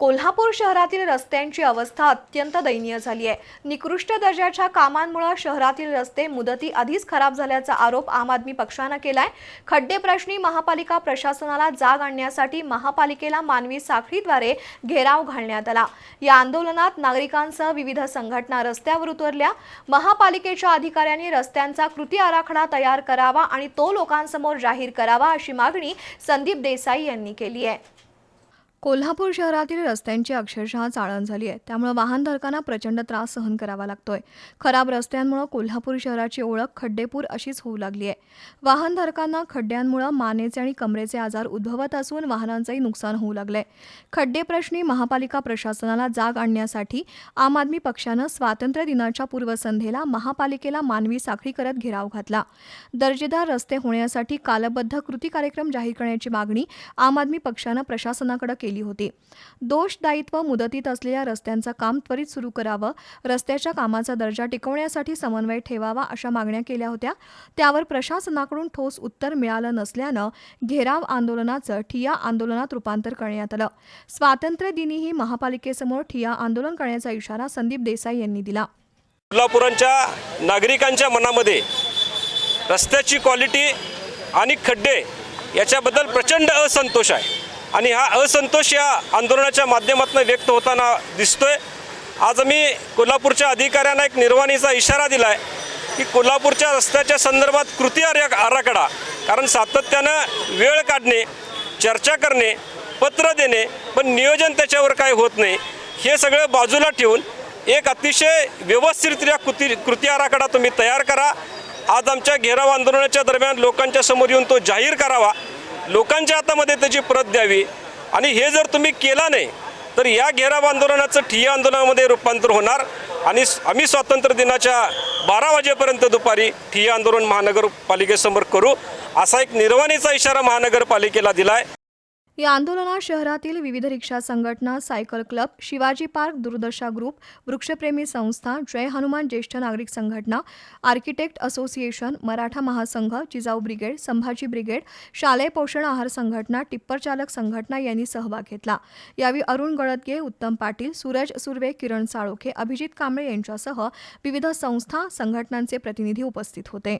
कोल्हापूर शहरातील रस्त्यांची अवस्था अत्यंत दयनीय झाली आहे. निकृष्ट दर्जाच्या कामांमुळे शहरातील रस्ते मुदती आधीच खराब झाल्याचा आरोप आम आदमी पक्षानं केलाय. खड्डे प्रश्नी महापालिका प्रशासनाला जाग आणण्यासाठी महापालिकेला मानवी साखळीद्वारे घेराव घालण्यात आला. या आंदोलनात नागरिकांसह विविध संघटना रस्त्यावर उतरल्या. महापालिकेच्या अधिकाऱ्यांनी रस्त्यांचा कृती आराखडा तयार करावा आणि तो लोकांसमोर जाहीर करावा अशी मागणी संदीप देसाई यांनी केली आहे. कोल्हापूर शहरातील रस्त्यांची अक्षरशः चाळण झाली आहे. त्यामुळे वाहनधारकांना प्रचंड त्रास सहन करावा लागतोय. खराब रस्त्यांमुळे कोल्हापूर शहराची ओळख खड्डेपूर अशीच होऊ लागली आहे. वाहनधारकांना खड्ड्यांमुळे मानेचे आणि कमरेचे आजार उद्भवत असून वाहनांचंही नुकसान होऊ लागलंय. खड्डेप्रश्नी महापालिका प्रशासनाला जाग आणण्यासाठी आम आदमी पक्षानं स्वातंत्र्य दिनाच्या पूर्वसंध्येला महापालिकेला मानवी साखळी करत घेराव घातला. दर्जेदार रस्ते होण्यासाठी कालबद्ध कृती कार्यक्रम जाहीर करण्याची मागणी आम आदमी पक्षानं प्रशासनाकडे केली होती. दोष दायित्व मुदतीत असलेल्या रस्त्यांचं काम त्वरित सुरू करावं रस्त्याच्या कामाचा दर्जा टिकवण्यासाठी समन्वय ठेवावा अशा मागण्या केल्या होत्या. त्यावर प्रशासनाकडून ठोस उत्तर मिळालं नसल्यानं घेराव आंदोलनाचं ठिया आंदोलनात रूपांतर करण्यात आलं. स्वातंत्र्य दिनीही महापालिकेसमोर ठिया आंदोलन करण्याचा इशारा संदीप देसाई यांनी दिला. कोल्हापुरांच्या नागरिकांच्या मनामध्ये रस्त्याची क्वालिटी आणि खड्डे याच्याबद्दल प्रचंड असंतोष आहे. आणि हा असंतोष या आंदोलनाच्या माध्यमातून व्यक्त होताना दिसतोय. आज आम्ही कोल्हापूरच्या अधिकाऱ्यांना एक निर्वाणीचा इशारा दिला आहे की कोल्हापूरच्या रस्त्याच्या संदर्भात कृती आराखडा. कारण सातत्यानं वेळ काढणे चर्चा करणे पत्र देणे पण नियोजन त्याच्यावर काय होत नाही. हे सगळं बाजूला ठेवून एक अतिशय व्यवस्थितरित्या कृती कृती आराखडा तुम्ही तयार करा. आज आमच्या घेराव आंदोलनाच्या दरम्यान लोकांच्या समोर येऊन तो जाहीर करावा. लोकांच्या हातामध्ये त्याची प्रत द्यावी. आणि हे जर तुम्ही केला नाही तर या घेराव आंदोलनाचं ठिय्या आंदोलनामध्ये रूपांतर होणार. आणि आम्ही स्वातंत्र्य दिनाच्या बारा वाजेपर्यंत दुपारी ठिय्या आंदोलन महानगरपालिकेसमोर करू. असा एक निर्वाणीचा इशारा महानगरपालिकेला दिला आहे या आंदोलनात शहरातील विविध रिक्षा संघटना सायकल क्लब शिवाजी पार्क दूरदर्शा ग्रुप वृक्षप्रेमी संस्था जय हनुमान ज्येष्ठ नागरिक संघटना आर्किटेक्ट असोसिएशन मराठा महासंघ जिजाऊ ब्रिगेड संभाजी ब्रिगेड शालेय पोषण आहार संघटना टिप्पर चालक संघटना यांनी सहभाग घेतला. यावेळी अरुण गळदगे उत्तम पाटील सूरज सुर्वे किरण साळोखे अभिजित कांबळे यांच्यासह विविध संस्था संघटनांचे प्रतिनिधी उपस्थित होते.